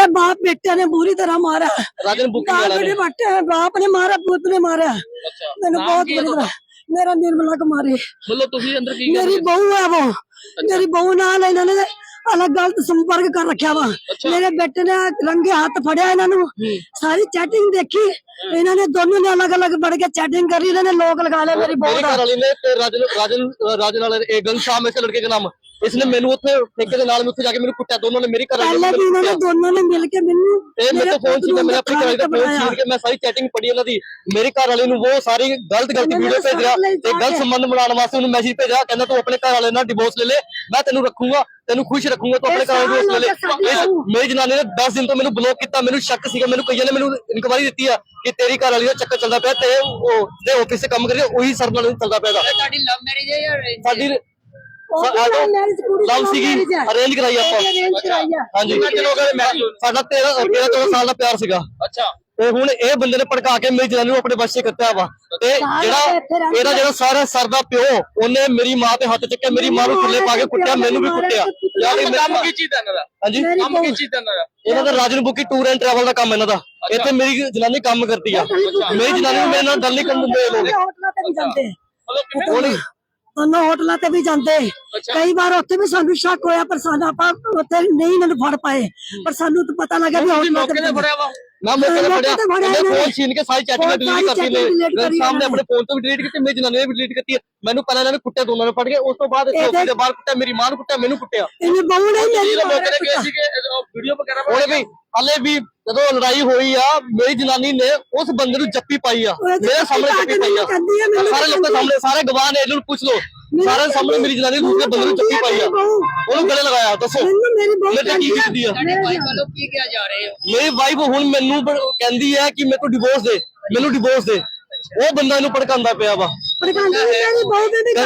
मेरे बाप बेटे ने बुरी तरह मारा राजन बुकिंग बाप वाला ने ने बटे बाप ने मारा पुत ने मारा अच्छा मैंने नाम बहुत की है बुरी ਤੁਹਾਡਾ? तरह मेरा निर्मला कुमारी ਮਤਲਬ ਤੁਸੀਂ ਅੰਦਰ ਕੀ मेरी ਕਰਦੇ बहू है वो मेरी बहू नाल इन्होंने अलग गलत संपर्क कर रखा वा अच्छा। मेरे बेटे ने रंगे हाथ फड़िया इन्होंने सारी चैटिंग देखी इन्होंने दोनों ने अलग अलग बढ़ के चैटिंग करी इन्होंने लोग लगा लिया मेरी बहू मेरी का घर वाली ने ਤੇ ਰਾਜਨ ਰਾਜਨ ਰਾਜਨ ਵਾਲੇ ਇਹ ਗਨਸ਼ਾਮ ਇਸ ਲੜਕੇ ਦਾ ਨਾਮ ਇਸ ਨੇ ਮੈਨੂੰ ਉੱਥੇ ਠੇਕੇ ਦੇ ਨਾਲ ਮੈਂ ਜਾ ਕੇ ਮੈਨੂੰ ਕੁੱਟਿਆ ਦੋਨੋਂ ਨੇ ਮੇਰੀ ਘਰ ਪਹਿਲਾਂ ਵੀ ਇਹਨਾਂ ਨੇ ਦੋਨੋਂ ਨੇ ਮਿਲ ਕੇ ਮੈਨੂੰ ਤੇ ਮੇਰੇ ਤੋਂ ਫੋਨ ਸੀਗਾ ਮੈਂ ਆਪਣੀ ਘਰ ਦਾ ਫੋਨ ਸੀਗਾ ਕਿ ਮੈਂ ਸਾਰੀ ਚੈਟਿੰਗ ਪੜੀ ਉਹਨਾਂ ਦੀ। ਮੇਰੇ ਘਰ ਵਾਲੇ ਨੂੰ ਉਹ ਸਾਰੀ ਗਲਤ ਗਲਤ ਵੀਡੀਓ ਭੇਜ ਰਿਹਾ। ਤੇ ਗਲਤ ਸੰਬੰਧ ਬਣਾਉਣ ਵਾਸਤੇ ਉਹਨੂੰ ਮੈਸੇਜ ਭੇਜਿਆ ਕਹਿੰਦਾ ਤੂੰ ਆਪਣੇ ਘਰ ਵਾਲੇ ਨਾਲ ਡਿਵੋਰਸ ਲੈ ਲੈ ਮੈਂ ਤੈਨੂੰ ਰੱਖੂੰਗਾ ਤੈਨੂੰ ਖੁਸ਼ ਰੱਖੂੰਗਾ ਤੂੰ ਆਪਣੇ ਘਰ ਵਾਲੇ ਨਾਲ ਮੇਰੀ ਜਨਾਨੀ ਨੇ 10 ਦਿਨ ਤੋਂ ਮੈਨੂੰ ਬਲੌਕ ਕੀਤਾ ਮੈਨੂੰ ਸ਼ੱਕ ਸੀਗਾ ਮੈਨੂੰ ਕਈਆਂ ਨੇ ਮੈਨੂੰ ਇਨਕੁਆਇਰੀ ਦਿੱਤੀ ਆ ਕਿ ਤੇਰੀ ਘਰ ਵਾਲੀ ਦਾ ਚੱਕਰ ਚੱਲਦਾ ਪਿਆ ਤੇ ਉਹ ਜਿਹੜੇ ਆਫਿਸ 'ਚ ਕੰਮ ਕਰਦੇ ਉਹੀ ਸਰ ਨਾਲ ਚੱਲਦਾ ਪਿਆ ਤੁਹਾਡੀ ਲਵ ਮੈਰਿਜ ਹੈ ਜਾਂ ਸਾਡੀ ਲਵ love ਸੀਗੀ marriage ਹੈ। ਅਰੇਂਜ ਕਰਾਈ ਆਪਾਂ। arrange ਕਰਾਈ ਆ। ਹਾਂਜੀ। ਸਾਡਾ 13 13 14 ਸਾਲ ਦਾ ਪਿਆਰ ਸੀਗਾ। ਅੱਛਾ। ਤੇ ਹੁਣ ਇਹ ਬੰਦੇ ਨੇ ਭੜਕਾ ਕੇ ਮੇਰੀ ਜਨਾਨੀ ਨੂੰ ਆਪਣੇ ਵਸ਼ 'ਚ ਕੱਟਿਆ ਵਾ। ਤੇ ਜਿਹੜਾ ਇਹਦਾ ਜਿਹੜਾ ਸਾਰਾ ਸਰ ਦਾ ਪਿਓ ਉਹਨੇ ਮੇਰੀ ਮਾਂ ਤੇ ਹੱਥ ਚੱਕਿਆ ਮੇਰੀ ਮਾਂ ਨੂੰ ਥੱਲੇ ਪਾ ਕੇ ਕੁੱਟਿਆ ਮੈਨੂੰ ਵੀ ਕੁੱਟਿਆ। ਕੰਮ ਕੀ ਚੀਜ਼ ਇਹਨਾਂ ਦਾ? ਹਾਂਜੀ। ਮੇਰੀ ਕੰਮ ਕੀ ਚੀਜ਼ ਦਾ ਇਹਨਾਂ ਦਾ? ਇਹਨਾਂ ਦਾ ਰਾਜਨ ਬੁੱਕੀ ਟੂਰ ਐਂਡ ਟਰੈਵਲ ਦਾ ਕੰਮ ਇਹਨਾਂ ਦਾ। ਇੱਥੇ ਮੇਰੀ ਜਨਾਨੀ ਕੰਮ ਕਰਦੀ ਆ। ਮੇਰੀ ਜਨਾਨੀ ਨੂੰ ਮੇਰੇ ਨਾਲ ਗੱਲ ਨਹੀਂ ਕਰਨ ਦਿੰਦੇ ਲੋਕ ਹੋਟਲਾਂ ਤੇ ਵੀ ਜਾਂਦੇ ਮਤਲਬ ਕਿੰਨੇ ਉਹਨਾਂ ਹੋਟਲਾਂ ਤੇ ਵੀ ਜਾਂਦੇ। ਕਈ ਵਾਰ ਉੱਥੇ ਵੀ ਸਾਨੂੰ ਸ਼ੱਕ ਹੋਇਆ ਪਰ ਸਾਨੂੰ ਆਪਾਂ ਉੱਥੇ ਨਹੀਂ ਇਹਨਾਂ ਨੂੰ ਫੜ ਪਾਏ। ਪਰ ਸਾਨੂੰ ਤਾਂ ਪਤਾ ਲੱਗਾ ਵੀ ਹੋਟਲਾਂ ਤੇ ਤੇ ਫੜਿਆ ਵਾ। ਮੈਂ ਮੌਕੇ ਤੇ ਫੜਿਆ ਇਹਨੇ। ਫੋਨ ਛੀਨ ਕੇ ਸਾਰੀ ਚੈਟਿੰਗ ਡਿਲੀਟ ਕਰਤੀ ਕਰੀ ਸਾਹਮਣੇ। ਆਪਣੇ ਫੋਨ ਤੋਂ ਵੀ ਡਿਲੀਟ ਕੀਤੀ ਮੇਰੀ ਜਨਾਨੀ ਨੇ ਵੀ ਡਿਲੀਟ ਕੀਤੀ। ਮੈਨੂੰ ਪਹਿਲਾਂ ਇਹਨਾਂ ਨੇ ਕੁੱਟਿਆ ਦੋਨਾਂ ਨੇ ਫੜ ਕੇ ਉਸ ਤੋਂ ਬਾਅਦ ਚੌਕੀ ਦੇ ਬਾਹਰ ਕੁੱਟਿਆ ਮੇਰੀ ਮਾਂ ਨੂੰ ਕੁੱਟਿਆ ਮੈਨੂੰ ਕੁੱਟਿਆ ਇਹਨੇ ਬਹੂ ਨਹੀਂ ਮੇਰੀ ਮਾਂ ਨੇ ਸੀਗੇ ਵੀਡੀਓ ਵਗੈਰਾ ਉਹਨੇ ਵੀ ਹਲੇ ਵੀ ਜਦੋਂ ਲੜਾਈ ਹੋਈ ਆ ਮੇਰੀ ਜਨਾਨੀ ਨੇ ਉਸ ਬੰਦੇ ਨੂੰ ਜੱਫੀ ਪਾਈ ਆ ਮੇਰੇ ਸਾਹਮਣੇ ਜੱਫੀ ਪਾਈ ਆ ਸਾਰੇ ਲੋਕਾਂ ਸਾਹਮਣੇ ਸਾਰੇ ਗਵਾਹ ਨੇ ਇਹਨਾਂ ਪੁੱਛ ਲਓ ਸਾਰੇ ਸਾਹਮਣੇ ਮੇਰੀ ਜਨਾਨੀ ਨੇ ਦੂਸਰੇ ਬੰਦੇ ਨੂੰ ਜੱਫੀ ਪਾਈ ਆ। ਉਹਨੂੰ ਗਲੇ ਲਗਾਇਆ ਦੱਸੋ। ਮੈਨੂੰ ਮੇਰੀ ਤੇ ਕੀ ਕੀਤੀ ਆ? ਤੁਹਾਡੇ ਭਾਈ ਵੱਲੋਂ ਕੀ ਕਿਹਾ ਜਾ ਰਹੇ ਹੋ ਮੇਰੀ ਵਾਈਫ ਹੁਣ ਮੈਨੂੰ ਬ- ਕਹਿੰਦੀ ਹੈ ਕਿ ਮੇਰੇ ਕੋਲ ਡਿਵੋਰਸ ਦੇ ਮੈਨੂੰ ਡਿਵੋਰਸ ਦੇ। ਉਹ ਬੰਦਾ ਇਹਨੂੰ ਭੜਕਾਉਂਦਾ ਪਿਆ ਵਾ। ਦੇ ਤੇ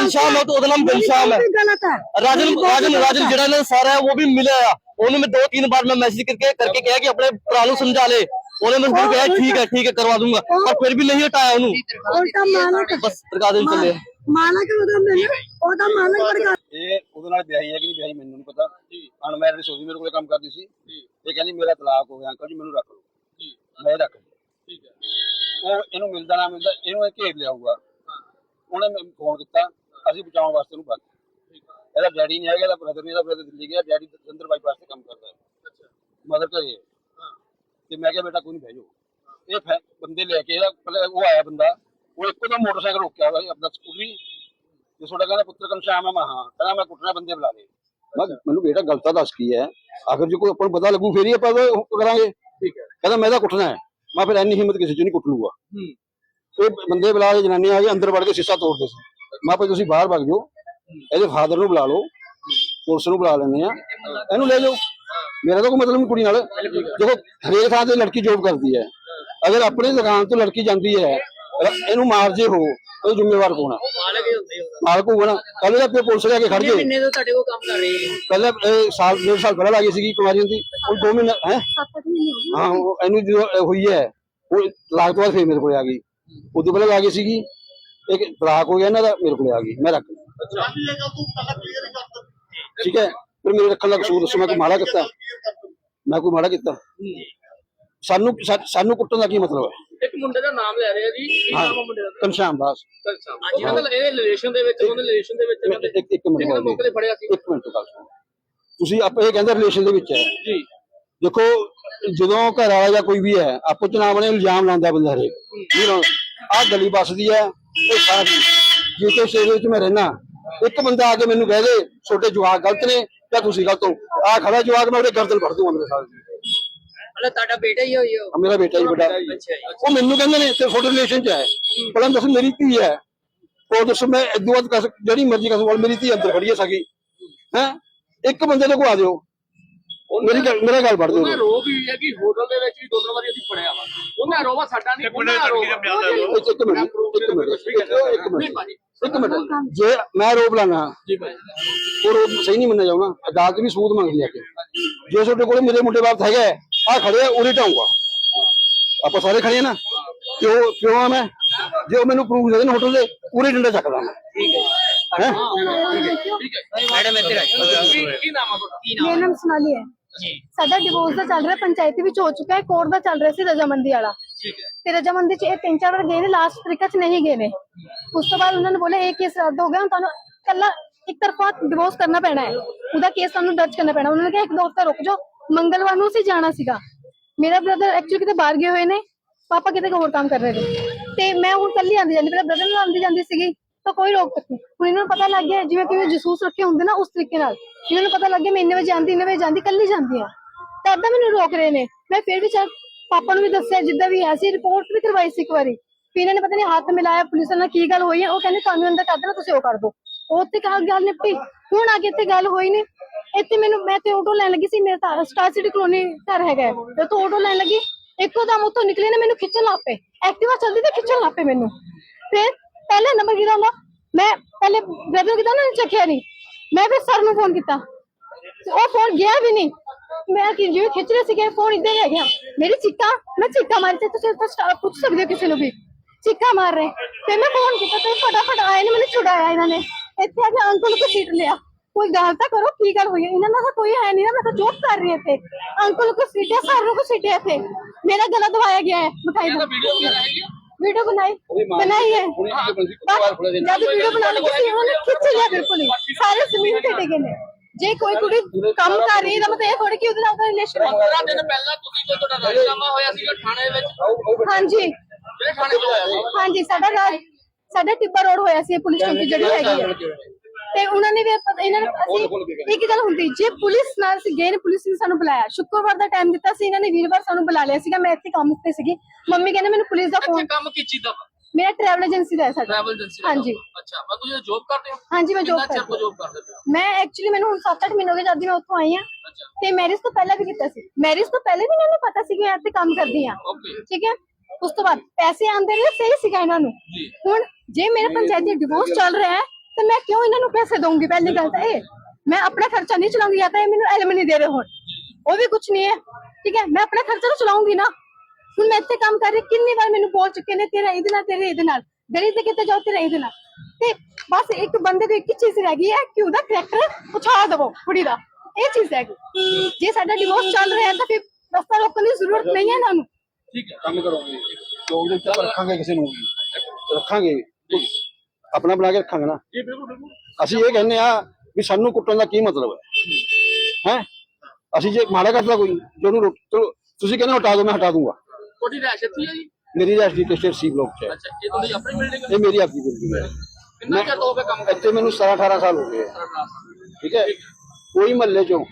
ਉਹਦਾ ਨਾਮ ਗਲਤ ਹੈ। ਰਾਜਨ ਰਾਜਨ ਰਾਜਨ ਜਿਹੜਾ ਇਹਨਾਂ ਦਾ ਸਾਰਾ ਹੈ ਉਹ ਵੀ ਮਿਲਿਆ ਆ। ਉਹਨੂੰ ਮੈਂ ਦੋ ਤਿੰਨ ਬਾਰ ਮੈਂ ਮੈਸੇਜ ਕਰਕੇ ਕਰਕੇ ਕਿਹਾ ਕਿ ਆਪਣੇ ਭਰਾ ਨੂੰ ਸਮਝਾ ਲੈ। ਉਹਨੇ ਮੈਨੂੰ ਕਿਹਾ ਠੀਕ ਹੈ ਠੀਕ ਹੈ ਕਰਵਾ ਦੂੰਗਾ। ਪਰ ਫਿਰ ਵੀ ਨਹੀਂ ਹਟਾਇਆ ਉਹਨੂੰ। ਉਲਟਾ ਮਾਲਕ ਬਸ ਪ੍ਰਕਾਸ਼ ਦੇ ਚੱਲੇ ਮਾਲਕ ਉਹਦਾ ਮੈਨੂੰ ਉਹਦਾ ਮਾਲਕ ਪ੍ਰਕਾਸ਼ ਇਹ ਉਹਦੇ ਨਾਲ ਵਿਆਹੀ ਹੈ ਕਿ ਨਹੀਂ ਵਿਆਹੀ ਮੈਨੂੰ ਨਹੀਂ ਪਤਾ। ਅਨਮੈਰਿਡ ਸੋਦੀ ਮੇਰੇ ਕੋਲੇ ਕੰਮ ਕਰਦੀ ਸੀ। ਇਹ ਕਹਿੰਦੀ ਮੇਰਾ ਤਲਾਕ ਹੋ ਗਿਆ ਅੰਕਲ ਜੀ ਮੈਨੂੰ ਰੱਖ ਲਓ। ਮੈਂ ਇਹ ਰੱਖ ਲਈ। ਉਹ ਇਹਨੂੰ ਮਿਲਦਾ ਨਾ ਮਿਲਦਾ ਇਹਨੂੰ ਇਹ ਘੇਰ ਲਿਆਊਗਾ। ਉਹਨੇ ਮੈਨੂੰ ਫੋਨ ਕੀਤਾ ਅਸੀਂ ਬਚਾਉਣ ਵਾਸਤੇ ਉਹਨੂੰ ਭੱਜ ਇਹਦਾ ਡੈਡੀ ਨਹੀਂ ਹੈਗਾ ਇਹਦਾ ਬ੍ਰਦਰ ਨਹੀਂ ਇਹਦਾ ਬ੍ਰਦਰ ਦਿੱਲੀ ਗਿਆ ਡੈਡੀ ਜਲੰਧਰ ਬਾਈਪਾਸ ਤੇ ਕੰਮ ਕਰਦਾ ਹੈ। ਮਦਰ ਘਰੇ ਹੈ। ਤੇ ਮੈਂ ਕਿਹਾ ਬੇਟਾ ਕੋਈ ਨਹੀਂ ਭੇਜੋ ਇਹ ਬੰਦੇ ਲੈ ਕੇ ਇਹਦਾ ਪਹਿਲੇ ਉਹ ਆਇਆ ਬੰਦਾ। ਉਹ ਇੱਕੋ ਦਮ ਮੋਟਰਸਾਈਕਲ ਰੋਕਿਆ ਹੋਇਆ ਸੀ ਆਪਣਾ ਸਕੂਟਰੀ। ਜੇ ਤੁਹਾਡਾ ਕਹਿੰਦਾ ਪੁੱਤਰ ਕੰਸ਼ਾਮ ਹੈ ਮੈਂ ਹਾਂ। ਕਹਿੰਦਾ ਮੈਂ ਕੁੱਟਣਾ ਬੰਦੇ ਬੁਲਾ ਦੇ ਮੈਂ ਮੈਨੂੰ ਬੇਟਾ ਗਲਤਾ ਦੱਸ ਕੀ ਹੈ। ਅਗਰ ਜੇ ਕੋਈ ਆਪਾਂ ਨੂੰ ਪਤਾ ਲੱਗੂ ਫੇਰ ਹੀ ਆਪਾਂ ਉਹ ਕਰਾਂਗੇ। ਠੀਕ ਹੈ। ਕਹਿੰਦਾ ਮੈਂ ਤਾਂ ਕੁੱਟਣਾ ਹੈ। ਮੈਂ ਫਿਰ ਇੰਨੀ ਹਿੰਮਤ ਕਿਸੇ ਚ ਨਹੀਂ ਕੁੱਟ ਲੂਗਾ। ਇਹ ਬੰਦੇ ਬੁਲਾ ਕੇ ਜਨਾਨੀ ਆ ਕੇ ਅੰਦਰ ਵੜ ਕੇ ਸ਼ੀਸ਼ਾ ਤੋੜਦੇ ਸੀ। ਮੈਂ ਤੁਸੀਂ ਬਾਹਰ ਭੱਜ ਜਾਓ। ਇਹਦੇ ਫਾਦਰ ਨੂੰ ਬੁਲਾ ਲਓ। ਪੁਲਿਸ ਨੂੰ ਬੁਲਾ ਲੈਂਦੇ ਆ ਇਹਨੂੰ ਲੈ ਜਾਓ। ਮੇਰਾ ਤਾਂ ਕੋਈ ਮਤਲਬ ਨਹੀਂ ਕੁੜੀ ਨਾਲ। ਦੇਖੋ ਹਰੇਕ ਥਾਂ ਤੇ ਲੜਕੀ ਜੋਬ ਕਰਦੀ ਹੈ। ਅਗਰ ਆਪਣੀ ਦੁਕਾਨ ਤੋਂ ਲੜਕੀ ਜਾਂਦੀ ਹੈ ਇਹਨੂੰ ਮਾਰ ਜੇ ਹੋ ਉਹ ਜ਼ਿੰਮੇਵਾਰ ਕੌਣ ਆ? ਮਾਲਕ ਹੀ ਹੁੰਦੇ ਹੋ ਮਾਲਕ ਕੱਲ ਦਾ ਪਿਓ ਪੁਲਿਸ ਲੈ ਕੇ ਖੜ ਕਿੰਨੇ ਜੇ ਮਹੀਨੇ ਤੋਂ ਤੁਹਾਡੇ ਕੋਲ ਕੰਮ ਕਰ ਰਹੇ ਹੋ? ਪਹਿਲਾਂ ਇਹ ਸਾਲ ਡੇਢ ਸਾਲ ਪਹਿਲਾਂ ਲੱਗੀ ਸੀਗੀ ਕੁਮਾਰੀ ਦੀ ਹੁਣ 2 ਮਹੀਨੇ ਹੈ? ਹਾਂ ਉਹ ਇਹਨੂੰ ਜਦੋਂ ਹੋਈ ਹੈ ਉਹ ਤਲਾਕ ਤੋਂ ਬਾਅਦ ਫੇਰ ਮੇਰੇ ਕੋਲ ਆ ਗਈ। ਉਦੋਂ ਪਹਿਲਾਂ ਆ ਗਈ ਸੀਗੀ ਇੱਕ ਤਲਾਕ ਹੋ ਗਿਆ ਇਹਨਾਂ ਦਾ ਮੇਰੇ ਕੋਲ ਆ ਗਈ ਮੈਂ ਰੱਖ। ਠੀਕ ਹੈ ਫਿਰ ਮੇਰੇ ਰੱਖਣ ਦਾ ਕਸੂਰ ਦੱਸੋ ਮੈਂ ਕੋਈ ਮਾੜਾ ਕੀਤਾ? ਮੈਂ ਕੋਈ ਮਾੜਾ ਕੀਤਾ? ਸਾਨੂੰ ਸਾਨੂੰ ਕੁੱਟਣ ਦਾ ਕੀ ਮਤਲਬ ਹੈ? ਇੱਕ ਮੁੰਡੇ ਦਾ ਨਾਮ ਲੈ ਰਹੇ ਜੀ ਕੀ ਨਾਮ ਆ ਮੁੰਡੇ ਦਾ? ਕਨਸ਼ਾਮ ਦਾਸ ਹਾਂਜੀ ਉਹਨਾਂ ਇਹ ਰਿਲੇਸ਼ਨ ਦੇ ਵਿੱਚ ਉਹਨੇ ਰਿਲੇਸ਼ਨ ਦੇ ਵਿੱਚ ਇਹਨਾਂ ਦੇ ਇੱਕ ਇੱਕ ਮਿੰਟ ਇਹਨਾਂ ਮੌਕੇ ਤੇ ਫੜਿਆ ਸੀ। ਇੱਕ ਮਿੰਟ ਗੱਲ ਸੁਣੋ। ਤੁਸੀਂ ਆਪ ਇਹ ਕਹਿੰਦੇ ਰਿਲੇਸ਼ਨ ਦੇ ਵਿੱਚ ਹੈ। ਜੀ। ਦੇਖੋ ਜਦੋਂ ਘਰ ਵਾਲਾ ਜਾਂ ਕੋਈ ਵੀ ਹੈ ਆਪੋ ਚ ਨਾਮ ਨੇ ਇਲਜ਼ਾਮ ਲਾਉਂਦਾ ਬੰਦਾ ਹਰੇਕ। ਨਹੀਂ ਆ ਗਲੀ ਬਸਦੀ ਹੈ ਇਹ ਸਾਰੀ। ਜਿੱਤੇ ਸ਼ੇਰ ਵਿੱਚ ਮੈਂ ਰਹਿਣਾ ਇੱਕ ਬੰਦਾ ਆ ਕੇ ਮੈਨੂੰ ਕਹਿ ਦੇ ਛੋਟੇ ਜਵਾਕ ਗਲਤ ਨੇ ਜਾਂ ਤੁਸੀਂ ਗਲਤ ਹੋ। ਆ ਖੜਾ ਜਵਾਕ ਮੈਂ ਉਹਦੇ ਗਰਦਨ ਫੜ ਦੂੰਗਾ ਮੇਰੇ ਸਾਲ ਮਤਲਬ ਤੁਹਾਡਾ ਬੇਟਾ ਹੀ ਹੋਈ ਹੋ ਮੇਰਾ ਬੇਟਾ ਹੀ ਅੱਛਾ ਜੀ। ਉਹ ਮੈਨੂੰ ਕਹਿੰਦੇ ਨੇ ਤੇ ਫੋਟੋ ਰਿਲੇਸ਼ਨ ਚ ਹੈ। ਪਹਿਲਾਂ ਦੱਸ ਮੇਰੀ ਧੀ ਹੈ। ਉਹ ਦੱਸੋ ਮੈਂ ਇਦੋਂ ਬਾਅਦ ਕਸ ਜਿਹੜੀ ਮਰਜ਼ੀ ਕਸ ਵਾਲ ਮੇਰੀ ਧੀ ਅੰਦਰ ਖੜੀ ਹੈ ਸਕੀ ਹੈ? ਇੱਕ ਬੰਦੇ ਦੇ ਕੋ ਆ ਦਿਓ ਮੇਰੀ ਗੱਲ ਮੇਰਾ ਗੱਲ ਪੜ ਦਿਓ। ਉਹਨਾਂ ਰੋਬ ਵੀ ਹੈ ਕਿ ਹੋਟਲ ਦੇ ਵਿੱਚ ਵੀ ਦੋ ਤਿੰਨ ਵਾਰੀ ਅਸੀਂ ਫੜਿਆ ਵਾ। ਉਹਨਾਂ ਰੋਵਾ ਸਾਡਾ ਨਹੀਂ ਉਹਨਾਂ? ਰੋਬ ਇੱਕ ਇੱਕ ਮਿੰਟ ਇੱਕ ਮਿੰਟ ਇੱਕ ਮਿੰਟ ਭਾਜੀ। ਇੱਕ ਮਿੰਟ। ਜੇ ਮੈਂ ਰੋਪ ਲਾਣਾ ਜੀ ਭਾਈ ਉਹ ਰੋਪ ਸਹੀ ਨਹੀਂ ਮੰਨਿਆ ਜਾਊਗਾ। ਅਦਾਲਤ ਵੀ ਸਬੂਤ ਮੰਗਦੀ ਹੈ ਕਿ। ਜੇ ਤੁਹਾਡੇ ਕੋਲ ਮੇਰੇ ਮੁੰਡੇ ਬਾਪ ਹੈਗਾ ਆ ਖੜੇ ਆ ਉਰੇ ਢਾਉਂਗਾ ਆਪਾਂ ਸਾਰੇ ਖੜੇ ਆ ਨਾ। ਕਿਉਂ ਕਿਉਂ ਆ ਮੈਂ? ਜੇ ਉਹ ਮੈਨੂੰ ਪ੍ਰੂਫ ਦੇ ਦੇਣ ਹੋਟਲ ਦੇ ਉਰੇ ਡੰਡਾ ਚੱਕਦਾ ਮੈਂ। ਹੈ। ਠੀਕ ਹੈ। ਮੈਡਮ ਇੱਥੇ ਆਈ ਕੀ ਕੀ ਨਾਮ ਆ ਤੁਹਾਡਾ? ਕੀ ਨਾਮ ਮੇਰਾ ਨਾਮ ਸੋਨਾਲੀ ਹੈ। ਸਾਡਾ ਡਿਵੋਰਸ ਦਾ ਚੱਲ ਰਿਹਾ ਪੰਚਾਇਤੀ ਵਿੱਚ ਹੋ ਚੁੱਕਾ ਹੈ ਕੋਰਟ ਦਾ ਚੱਲ ਰਿਹਾ ਸੀ ਰਜਾਮੰਦੀ ਵਾਲਾ। ਠੀਕ ਹੈ। ਤੇ ਰਜਾਮੰਦੀ ਚ ਇਹ ਤਿੰਨ ਚਾਰ ਵਾਰ ਗਏ ਨੇ ਲਾਸਟ ਤਰੀਕਾ ਚ ਨਹੀਂ ਗਏ ਨੇ। ਉਸ ਤੋਂ ਬਾਅਦ ਉਹਨਾਂ ਨੇ ਬੋਲੇ ਇਹ ਕੇਸ ਰੱਦ ਹੋ ਗਿਆ ਹੁਣ ਤੁਹਾਨੂੰ ਕੱਲਾ ਇੱਕ ਤਰਫਾ ਡਿਵੋਰਸ ਕਰਨਾ ਪੈਣਾ ਹੈ। ਉਹਦਾ ਕੇਸ ਤੁਹਾਨੂੰ ਦਰਜ ਕਰਨਾ ਪੈਣਾ। ਉਹਨਾਂ ਨੇ ਕਿਹਾ ਇੱਕ ਦੋ ਹਫ਼ਤਾ ਰੁਕ ਜਾਓ ਮੰਗਲਵਾਰ ਨੂੰ ਅਸੀਂ ਜਾਣਾ ਸੀਗਾ। ਮੇਰਾ ਬ੍ਰਦਰ ਐਕਚੁਅਲੀ ਕਿਤੇ ਬਾਹਰ ਗਏ ਹੋਏ ਨੇ, ਪਾਪਾ ਕਿਤੇ ਹੋਰ ਕੰਮ ਕਰ ਰਹੇ ਨੇ। ਤੇ ਮੈਂ ਹੁਣ ਕੱਲੀ ਆਂਦੀ ਜਾਂਦੀ, ਮੇਰਾ ਬ੍ਰਦਰ ਨਾਲ ਆਂਦੀ ਜਾਂਦੀ ਸੀਗੀ, ਤਾਂ ਕੋਈ ਰੋਕ ਟੋਕ ਨਹੀਂ। ਹੁਣ ਇਹਨਾਂ ਨੂੰ ਪਤਾ ਲੱਗ ਗਿਆ, ਜਿਵੇਂ ਕਿ ਜਸੂਸ ਰੱਖੇ ਹੁੰਦੇ ਨਾ ਉਸ ਤਰੀਕੇ ਨਾਲ। ਇਹਨਾਂ ਨੂੰ ਪਤਾ ਲੱਗ ਗਿਆ, ਮੈਂ ਇੰਨੇ ਵਜੇ ਆਂਦੀ ਇੰਨੇ ਵਜੇ ਜਾਂਦੀ ਕੱਲੀ ਜਾਂਦੀ ਆ ਤਾਂ ਏਦਾਂ ਮੈਨੂੰ ਰੋਕ ਰਹੇ ਨੇ। ਮੈਂ ਫਿਰ ਵੀ ਚੱਲ ਪਾਪਾ ਨੂੰ ਵੀ ਦੱਸਿਆ, ਜਿੱਦਾਂ ਵੀ ਹੈ ਸੀ ਰਿਪੋਰਟ ਵੀ ਕਰਵਾਈ ਸੀ ਇੱਕ ਵਾਰੀ। ਫਿਰ ਇਹਨਾਂ ਨੇ ਪਤਾ ਨਹੀਂ ਹੱਥ ਮਿਲਾਇਆ, ਪੁਲਿਸ ਨਾਲ ਕੀ ਗੱਲ ਹੋਈ ਹੈ, ਉਹ ਕਹਿੰਦੇ, ਤੁਹਾਨੂੰ ਅੰਦਰ ਕਰ ਦੇਣਾ ਤੁਸੀਂ ਉਹ ਕਰ ਦਿਓ। ਉਹ ਤੇ ਕਹਾ ਗੱਲ ਨਿਪਟੀ। ਹੁਣ ਆ ਕੇ ਇੱਥੇ ਗੱਲ ਹੋਈ ਨਹੀਂ ਇੱਥੇ ਮੈਨੂੰ, ਮੈਂ ਤੇ ਆਟੋ ਲੈਣ ਲੱਗੀ ਸੀ, ਮੇਰਾ ਤਾਂ ਸਟਾਰ ਸਿਟੀ ਕਲੋਨੀ ਘਰ ਹੈਗਾ ਹੈ। ਤੇ ਤੋਂ ਆਟੋ ਲੈਣ ਲੱਗੀ, ਇੱਕੋ ਦਮ ਉੱਥੋਂ ਨਿਕਲੇ ਨੇ, ਮੈਨੂੰ ਖਿੱਚਣ ਲੱਗ ਪਏ। ਐਕਟਿਵਾ ਚੱਲਦੀ ਤੇ ਖਿੱਚਣ ਲੱਗ ਪਏ ਮੈਨੂੰ। ਫਿਰ ਪਹਿਲਾ ਨੰਬਰ ਕਿਹਦਾ ਹੁੰਦਾ? ਮੈਂ ਪਹਿਲੇ ਬ੍ਰਦਰ ਕਿਹਦਾ ਨਾ ਚੱਕਿਆ ਨਹੀਂ ਮੈਂ ਫਿਰ ਸਰ ਨੂੰ ਫੋਨ ਕੀਤਾ। ਤੇ ਉਹ ਫੋਨ ਗਿਆ ਵੀ ਨਹੀਂ ਮੈਂ ਕਿ ਜਿਵੇਂ ਖਿੱਚ ਰਹੇ ਸੀਗੇ ਫੋਨ ਇੱਧਰ ਹੀ ਰਹਿ ਗਿਆ। ਮੇਰੀ ਚੀਕਾਂ, ਮੈਂ ਚੀਕਾ ਮਾਰੀ ਤੇ ਤੁਸੀਂ ਉੱਥੇ ਸਟਾ- ਪੁੱਛ ਸਕਦੇ ਹੋ ਕਿਸੇ ਨੂੰ ਵੀ। ਚੀਕਾ ਮਾਰ ਰਹੇ। ਤੇ ਮੈਂ ਫੋਨ ਕੀਤਾ, ਤੇ ਫਟਾਫਟ ਆਏ ਨੇ, ਮੈਨੂੰ ਛੁਡਾਇਆ ਇਹਨਾਂ ਨੇ। ਇੱਥੇ ਆ ਕੇ ਅੰਕਲ ਨੂੰ ਸੀਟ ਲਿਆ। ਕੋਈ ਗੱਲ ਤਾਂ ਕਰੋ ਕੀ ਗੱਲ ਹੋਈ ਹੈ ਇਹਨਾਂ ਦਾ ਤਾਂ ਕੋਈ ਹੈ ਨਹੀਂ ਨਾ ਮੈਂ ਤਾਂ ਜੋਕ ਕਰ ਰਹੀ ਇੱਥੇ ਅੰਕਲ ਨੂੰ ਸੀਟਿਆ ਸਰ ਨੂੰ ਸੀਟਿਆ ਇੱਥੇ ਮੇਰਾ ਗਲਾ ਦਬਾਇਆ ਗਿਆ ਹੈ ਮਿਠਾਈ ਇਹਦਾ ਦਾ ਵੀਡੀਓ ਵਗੈਰਾ ਹੈਗੀ ਆ? ਵੀਡੀਓ ਬਣਾਈ ਬਣਾਈ ਹੈ ਬਸ ਜਦ ਵੀਡੀਓ ਬਣਾ ਲਈ ਸੀ ਉਹਨੇ ਖਿੱਚ ਲਿਆ ਬਿਲਕੁਲ ਹੀ ਸਾਰੇ ਜ਼ਮੀਨ ਤੇ ਡਿੱਗੇ ਨੇ ਜੇ ਕੋਈ ਕੁੜੀ ਕੰਮ ਕਰ ਰਹੀ ਹੈ ਤਾਂ ਮਤਲਬ ਇਹ ਥੋੜੀ ਕਿ ਉਹਦੇ ਨਾਲ ਉਹਦਾ ਰਿਲੇਸ਼ਨ ਹੈ 15 ਦਿਨ ਪਹਿਲਾਂ ਤੁਸੀਂ ਜੋ ਤੁਹਾਡਾ ਰਾਜਨਾਮਾ ਹੋਇਆ ਸੀਗਾ ਥਾਣੇ ਵਿੱਚ ਹਾਂਜੀ ਕਿਹੜੇ ਥਾਣੇ ਤੋਂ ਹੋਇਆ ਸੀ ਹਾਂਜੀ ਸਾਡਾ ਰਾਜ ਸਾਡਾ ਟਿੱਬਾ ਰੋਡ ਹੋਇਆ ਸੀ ਇਹ ਪੁਲਿਸ ਚੌਂਕੀ ਜਿਹੜੀ ਹੈਗੀ ਹੈ ਤੇ ਉਹਨਾਂ ਨੇ ਵੀ ਆਪਾਂ- ਇਹਨਾਂ ਨੇ ਅਸੀਂ ਇੱਕ ਗੱਲ ਹੁੰਦੀ ਜੇ ਪੁਲਿਸ ਨਾਲ ਸੀ ਗਏ ਨੇ ਪੁਲਿਸ ਨੇ ਸਾਨੂੰ ਬੁਲਾਇਆ। ਸ਼ੁੱਕਰਵਾਰ ਦਾ ਟਾਈਮ ਦਿੱਤਾ ਸੀ ਇਹਨਾਂ ਨੇ ਵੀਰਵਾਰ ਸਾਨੂੰ ਬੁਲਾ ਲਿਆ ਸੀਗਾ। ਮੈਂ ਇੱਥੇ ਕੰਮ ਉੱਤੇ ਸੀਗੀ। ਮੰਮੀ ਕਹਿੰਦੇ ਮੈਨੂੰ ਪੁਲਿਸ ਦਾ ਫੋਨ ਕੰਮ ਕੀ ਚੀਜ਼ ਦਾ? ਮੇਰਾ ਟਰੈਵਲ ਏਜੰਸੀ ਦਾ ਹੈ ਸਾਡਾ। ਟਰੈਵਲ ਏਜੰਸੀ ਦਾ ਹਾਂਜੀ। ਕੰਮ? ਅੱਛਾ ਮੈਂ ਤੁਸੀਂ ਜੌਬ ਕਰਦੇ ਹੋ? ਹਾਂਜੀ ਮੈਂ ਜੋਬ ਕਿੰਨਾ ਚਿਰ ਤੋਂ ਕਰਦੀ ਜੌਬ ਕਰਦੇ ਹੋ? ਮੈਂ ਐਕਚੁਅਲੀ ਮੈਨੂੰ ਹੁਣ 7-8 ਮਹੀਨੇ ਹੋ ਗਏ ਜਦ ਦੀ ਮੈਂ ਉੱਥੋਂ ਆਈ ਹਾਂ। ਅੱਛਾ। ਤੇ ਮੈਰਿਜ ਤੋਂ ਪਹਿਲਾਂ ਵੀ ਕੀਤਾ ਸੀ। ਮੈਰਿਜ ਤੋਂ ਪਹਿਲੇ ਵੀ ਮੈਨੂੰ ਪਤਾ ਸੀ ਕਿ ਮੈਂ ਇੱਥੇ ਕੰਮ ਕਰਦੀ ਹਾਂ। ਓਕੇ ਠੀਕ ਹੈ? ਉਸ ਤੋਂ ਬਾਅਦ ਪੈਸੇ ਆਉਂਦੇ ਰਹੇ ਸਹੀ ਸੀਗਾ ਇਹਨਾਂ ਨੂੰ। ਜੀ। ਹੁਣ ਜੇ ਮੇਰੇ ਪੰਚਾਇਤੀ ਡਿਵੋਰਸ ਚੱਲ ਰਿਹਾ ਹੈ ਤੇ ਮੈਂ ਕਿਉਂ ਇਹਨਾਂ ਨੂੰ ਪੈਸੇ ਦਊਂਗੀ? ਪਹਿਲੀ ਗੱਲ ਤਾਂ ਇਹ, ਮੈਂ ਆਪਣਾ ਖਰਚਾ ਨਹੀਂ ਚਲਾਉਂਗੀ ਜਾਂ ਤਾਂ ਇਹ ਮੈਨੂੰ ਐਲਮ ਦੇ ਰਹੇ ਹੁਣ। ਉਹ ਵੀ ਕੁਝ ਨਹੀਂ ਹੈ, ਠੀਕ ਹੈ? ਮੈਂ ਆਪਣਾ ਖਰਚਾ ਤਾਂ ਚਲਾਉਂਗੀ ਨਾ। ਹੁਣ ਮੈਂ ਇੱਥੇ ਕੰਮ ਕਰ ਰਹੀ, ਕਿੰਨੀ ਵਾਰ ਮੈਨੂੰ ਬੋਲ ਚੁੱਕੇ ਨੇ, ਤੇਰਾ ਇਹਦੇ ਨਾਲ, ਤੇਰੇ ਇਹਦੇ ਨਾਲ। ਗਲੀ ਤੇ ਕਿਤੇ ਜਾਓ, ਤੇਰਾ ਇਹਦੇ ਨਾਲ। ਤੇ ਬਸ ਇੱਕ ਬੰਦੇ ਦੀ ਇੱਕ ਚੀਜ਼ ਰਹਿ ਗਈ ਹੈ ਕਿ ਉਹਦਾ ਕਰੈਕਟਰ ਪੁਛਾ ਦਵੋ ਕੁੜੀ ਦਾ। ਇਹ ਚੀਜ਼ ਹੈ ਜੇ ਸਾਡਾ ਡਿਵੋਰਸ ਚੱਲ ਰਿਹਾ ਤਾਂ ਫਿਰ ਰਸਤਾ ਰੋਕਣ ਦੀ ਜ਼ਰੂਰਤ ਨਹੀਂ ਹੈ ਇਹਨਾਂ ਨੂੰ ਠੀਕ ਹੈ, ਕੰਮ ਕਰੋਗੇ ਚੌਕ ਦੇ ਉੱਤੇ ਰੱਖਾਂਗੇ ਕਿਸੇ ਨੂੰ ਰੱਖਾਂਗੇ। ਆਪਣਾ ਬਣਾ ਕੇ ਰੱਖਾਂਗੇ ਨਾ। ਜੀ ਬਿਲਕੁਲ ਬਿਲਕੁਲ। ਅਸੀਂ ਇਹ ਕਹਿੰਦੇ ਆ ਵੀ ਸਾਨੂੰ ਕੁੱਟਣ ਦਾ ਕੀ ਮਤਲਬ ਹੈ? ਹੈ? ਅਸੀਂ ਜੇ ਮਾੜਾ ਕਰਦਾ ਕੋਈ ਜੇ ਉਹਨੂੰ ਤੁਸੀਂ ਕਹਿੰਦੇ ਹਟਾ ਦੋ ਮੈਂ ਹਟਾ ਦੂੰਗਾ। ਤੁਹਾਡੀ ਰਹਿਸ਼ ਇੱਥੇ ਹੈ ਜੀ? ਮੇਰੀ ਰੈਸਟੀ ਤੇ ਸੀ ਬਲੋਕ ਚ ਹੈ। ਅੱਛਾ ਇਹ ਤੁਹਾਡੀ ਆਪਣੀ ਬਿਲਡਿੰਗ ਹੈ? ਇਹ ਮੇਰੀ ਆਪਣੀ ਬਿਲਡਿੰਗ ਹੈ। ਕਿੰਨਾ ਚਿਰ ਤੋਂ ਹੋ ਗਿਆ ਕੰਮ ਕਰਦੇ ਇੱਥੇ ਮੈਨੂੰ 17 18 ਸਾਲ ਹੋ ਗਏ। ਠੀਕ ਹੈ? ਕੋਈ ਮਹੱਲੇ ਚੋਂ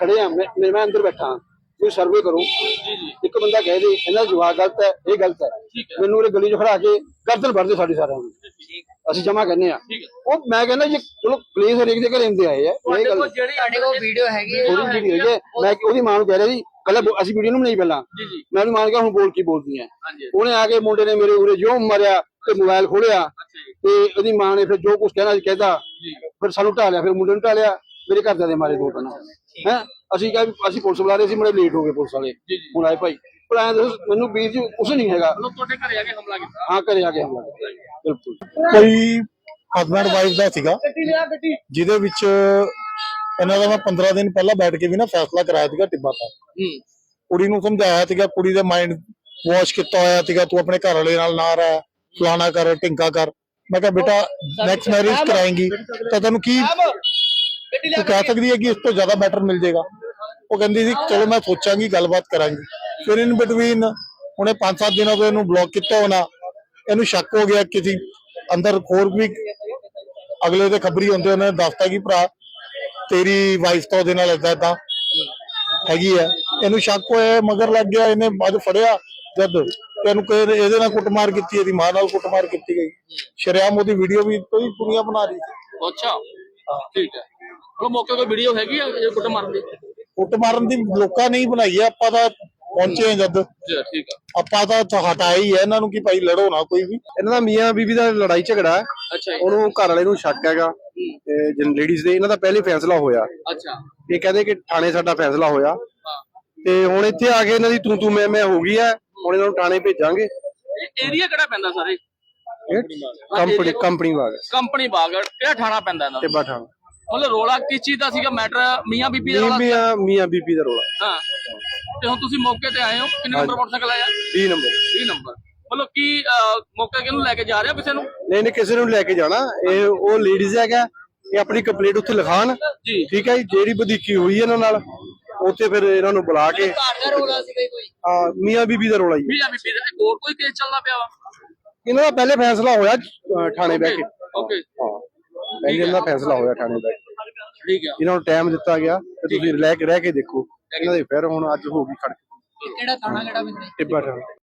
ਖੜੇ ਆ ਮੈਂ ਮੈਂ- ਮੈਂ ਅੰਦਰ ਬੈਠਾ ਹਾਂ। ਕੋਈ ਸਰਵੇ ਕਰੋ। ਜੀ ਜੀ। ਇੱਕ ਬੰਦਾ ਕਹਿ ਦੇ ਇਹਨਾਂ ਦਾ ਜਵਾਬ ਗਲਤ ਹੈ ਇਹ ਗਲਤ ਹੈ। ਮੈਨੂੰ ਉਹ ਗਲੀ 'ਚ ਖੜਾ ਕੇ ਗਰਦਨ ਭਰਦੇ ਸਾਡੀ ਸਾਰਿਆਂ ਨੂੰ। ਅਸੀਂ ਜਮਾ ਕਹਿੰਦੇ ਆ ਉਹ ਮੈਂ ਕਹਿੰਦਾ ਜੇ ਚਲੋ ਪਲੀਜ਼ ਹਰੇਕ ਦੇ ਘਰੇ ਹੁੰਦੇ ਆਏ ਆ ਇਹ ਗੱਲ ਸਾਡੇ ਕੋਲ ਵੀਡੀਓ ਹੈਗੀ ਹੈ। ਥੋੜੀ ਜਿਹੀ ਹੈਗੀ ਹੈ। ਮੈਂ ਉਹਦੀ ਮਾਂ ਨੂੰ ਕਹਿ ਰਿਹਾ ਸੀ ਅਸੀਂ ਵੀਡੀਓ ਨੂੰ ਨਹੀਂ ਪਹਿਲਾਂ ਜੀ ਜੀ। ਮੈਂ ਉਹਨੂੰ ਮਾਨ ਗਿਆ ਹੁਣ ਬੋਲ ਕੀ ਬੋਲਦੀ ਹੈ? ਹਾਂਜੀ। ਉਹਨੇ ਆ ਕੇ ਮੁੰਡੇ ਨੇ ਮੇਰੇ ਉਰੇ ਜੋ ਮਰਿਆ ਤੇ ਮੋਬਾਈਲ ਖੋਲਿਆ ਤੇ ਉਹਦੀ ਮਾਂ ਨੇ ਫਿਰ ਜੋ ਕੁਝ ਕਹਿਣਾ ਸੀ ਕਹਿਤਾ। ਜੀ। ਫਿਰ ਸਾਨੂੰ ਢਾਲਿਆ ਫਿਰ ਮੁੰਡੇ ਨੂੰ ਢਾਲਿਆ। ਮੇਰੇ ਘਰਦਿਆਂ ਦੇ ਮਾਰੇ ਦੋ ਤਿੰਨ। ਹੈ? ਅਸੀਂ ਕਿਹਾ ਵੀ ਅਸੀਂ ਪੁਲਿਸ ਬੁਲਾ ਰਹੇ ਸੀ ਬੜੇ ਲੇਟ ਹੋ ਗਏ ਪੁਲਿਸ ਵਾਲੇ। ਹੁਣ ਆਏ ਭਾਈ। ਦੱਸੋ ਮੈਨੂੰ ਵੀਰ ਜੀ ਕੁਛ ਨਹੀਂ ਹੈਗਾ। ਤੁਹਾਡੇ ਘਰੇ ਆ ਕੇ ਹਮਲਾ ਕੀਤਾ? ਹਾਂ ਘਰੇ ਆ ਕੇ ਹਮਲਾ ਕੀਤਾ। ਬਿਲਕੁਲ। ਕੋਈ ਹਸਬੈਂਡ ਵਾਈਫ ਦਾ ਸੀਗਾ। ਗੱਡੀ ਲਿਆ ਗੱਡੀ। ਜਿਹਦੇ ਵਿੱਚ ਇਹਨਾਂ ਦਾ ਮੈਂ 15 ਦਿਨ ਪਹਿਲਾਂ ਬੈਠ ਕੇ ਵੀ ਨਾ ਫੈਸਲਾ ਕਰਾਇਆ ਸੀਗਾ ਟਿੱਬਾ ਦਾ ਹੂੰ। ਕੁੜੀ ਨੂੰ ਸਮਝਾਇਆ ਸੀਗਾ ਕੁੜੀ ਦੇ ਮਾਈਂਡ ਵਾਸ਼ ਕੀਤਾ ਹੋਇਆ ਸੀਗਾ ਤੂੰ ਆਪਣੇ ਘਰ ਵਾਲੇ ਨਾਲ ਨਾ ਰਹਿ ਫਲਾਣਾ ਕਰ ਢਿੰਕਾ ਕਰ। ਮੈਂ ਕਿਹਾ ਬੇਟਾ ਨੈਕਸਟ ਮੈਰਿਜ ਕਰਾਏਂਗੀ। ਤਾਂ ਤੈਨੂੰ ਕੀ ਤੂੰ ਕਹਿ ਸਕਦੀ ਹੈ ਕਿ ਇਸ ਤੋਂ ਜ਼ਿਆਦਾ ਬੈਟਰ ਮਿਲ ਜਾਏਗਾ ਉਹ ਕਹਿੰਦੀ ਸੀ ਚਲੋ ਮੈਂ ਸੋਚਾਂਗੀ ਗੱਲਬਾਤ ਕਰਾਂਗੀ। ਫਿਰ ਇਨ ਬਿਟਵੀਨ ਉਹਨੇ 5-7 ਦਿਨਾਂ ਤੋਂ ਇਹਨੂੰ ਬਲੌਕ ਕੀਤਾ ਹੋਣਾ। ਇਹਨੂੰ ਸ਼ੱਕ ਹੋ ਗਿਆ ਕਿਸੇ ਅੰਦਰ ਹੋਰ ਵੀ ਅਗਲੇ ਦੇ ਖਬਰੀ ਹੁੰਦੇ ਉਹਨੇ ਦੱਸਤਾ ਕਿ ਭਰਾ ਤੇਰੀ ਵਾਈਫ ਤਾਂ ਉਹਦੇ ਨਾਲ ਏਦਾਂ ਏਦਾਂ ਹੈਗੀ ਹੈ। ਇਹਨੂੰ ਸ਼ੱਕ ਹੋਇਆ ਮਗਰ ਲੱਗ ਗਿਆ ਇਹਨੇ ਅੱਜ ਫੜਿਆ ਜਦ ਤੇ ਇਹਨੂੰ ਕਹੇ ਇਹਦੇ ਨਾਲ ਕੁੱਟਮਾਰ ਕੀਤੀ ਇਹਦੀ ਮਾਂ ਨਾਲ ਕੁੱਟਮਾਰ ਕੀਤੀ ਗਈ। ਸ਼ਰਿਆਮ ਉਹਦੀ ਵੀਡੀਓ ਵੀ ਕੋਈ ਕੁੜੀਆਂ ਬਣਾ ਰਹੀ ਸੀ। ਅੱਛਾ। ਠੀਕ ਹੈ। ਉਹ ਮੌਕੇ ਕੋਈ ਵੀਡੀਓ ਹੈਗੀ ਆ ਇਹ ਕੁੱਟ ਮਾਰਨ ਦੀ? ਕੁੱਟ ਮਾਰਨ ਦੀ ਲੋਕਾਂ ਨੇ ਹੀ ਬਣਾਈ ਹੈ ਆਪਾਂ ਤਾਂ ਪਹੁੰਚੇ ਜਦ। ਜੀ ਠੀਕ ਹੈ ਆਪਾਂ ਤਾਂ ਹਟਾਇਆ ਹੀ ਹੈ ਇਹਨਾਂ ਨੂੰ ਕਿ ਭਾਈ ਲੜੋ ਨਾ ਕੋਈ ਵੀ। ਇਹਨਾਂ ਦਾ ਮੀਆਂ ਬੀਬੀ ਦਾ ਲੜਾਈ ਝਗੜਾ ਹੈ। ਅੱਛਾ ਜੀ। ਉਹਨੂੰ ਘਰ ਵਾਲੇ ਨੂੰ ਸ਼ੱਕ ਹੈਗਾ। ਤੇ ਜਨ ਲੇਡੀਜ਼ ਦੇ ਇਹਨਾਂ ਦਾ ਪਹਿਲੇ ਫੈਸਲਾ ਹੋਇਆ। ਅੱਛਾ। ਇਹ ਕਹਿੰਦੇ ਕਿ ਥਾਣੇ ਸਾਡਾ ਫੈਸਲਾ ਹੋਇਆ। ਤੇ ਹੁਣ ਇੱਥੇ ਆ ਕੇ ਇਹਨਾਂ ਦੀ ਤੂੰ ਤੂੰ ਮੈਂ ਮੈਂ ਹੋ ਗਈ ਹੈ। ਹੁਣ ਇਹਨਾਂ ਨੂੰ ਥਾਣੇ ਭੇਜਾਂਗੇ। ਇਹ ਏਰੀਆ ਕਿਹੜਾ ਪੈਂਦਾ ਸਾਰੇ ਕੰਪਨੀ ਕੰਪਨੀ ਵਾਗ ਕੰਪਨੀ ਬਾਗ ਕਿਹੜਾ ਥਾਣਾ ਪੈਂਦਾ ਇਹਨਾਂ ਦਾ? ਟਿੱਬਾ ਥਾਣਾ। ਮਤਲਬ ਰੋਲਾ ਕਿਸ ਚੀਜ਼ ਦਾ ਸੀਗਾ? ਮੈਟਰ ਮੀਆਂ ਬੀਬੀ ਦਾ ਰੋਲਾ ਮੀਆਂ ਮੀਆਂ ਬੀਬੀ ਦਾ ਰੋਲਾ। ਹਾਂ। ਤੇ ਹੁਣ ਤੁਸੀਂ ਮੌਕੇ ਤੇ ਆਏ ਹੋ। ਕਿੰਨੇ ਨੰਬਰ ਮੋਟਰਸਾਈਕਲ ਆਇਆ 20 ਨੰਬਰ 20 ਨੰਬਰ ਮਤਲਬ ਕੀ ਅਹ, ਮੌਕੇ ਕਿਹਨੂੰ ਲੈ ਕੇ ਜਾ ਰਹੇ ਹੋ ਕਿਸੇ ਨੂੰ? ਨਹੀਂ ਨਹੀਂ ਕਿਸੇ ਨੂੰ ਲੈ ਕੇ ਜਾਣਾ। ਇਹ ਉਹ ਲੇਡੀਜ਼ ਹੈਗਾ। ਇਹ ਆਪਣੀ ਕੰਪਲੀਟ ਉੱਥੇ ਲਿਖਾਣ। ਜੀ। ਠੀਕ ਹੈ ਜੀ? ਜਿਹੜੀ ਵਧੀਕੀ ਹੋਈ ਇਹਨਾਂ ਨਾਲ ਉੱਥੇ ਫਿਰ ਇਹਨਾਂ ਨੂੰ ਬੁਲਾ ਕੇ। ਹਾਂ ਮੀਆਂ ਬੀਬੀ ਦਾ ਰੋਲਾ ਜੀ। ਮੀਆਂ ਬੀਬੀ ਦਾ। ਇੱਕ ਹੋਰ ਕੋਈ ਕੇਸ ਚੱਲਦਾ ਪਿਆ ਵਾ? ਇਹਨਾਂ ਦਾ ਪਹਿਲੇ ਫੈਸਲਾ ਹੋਇਆ ਅਹ, ਥਾਣੇ ਬਹਿ ਕੇ। ਓਕੇ ਹਾਂ। ਪਹਿਲੇ ਇਹਨਾਂ ਦਾ ਫੈਸਲਾ ਹੋਇਆ ਥਾਣੇ ਕੇ ਠੀਕ ਹੈ। ਇਹਨਾਂ ਨੂੰ ਟਾਈਮ ਦਿੱਤਾ ਗਿਆ ਤੇ ਤੁਸੀਂ ਰਹਿ ਕੇ ਰਹਿ ਕੇ ਦੇਖੋ। ਇਹਨਾਂ ਦੇ ਫਿਰ ਹੁਣ ਅੱਜ ਹੋ ਗਈ ਖੜਕ ਕਿਹੜਾ ਥਾਣਾ ਕਿਹੜਾ ਬਿੰਦੇ ਟਿੱਬਾ ਥਾਣਾ।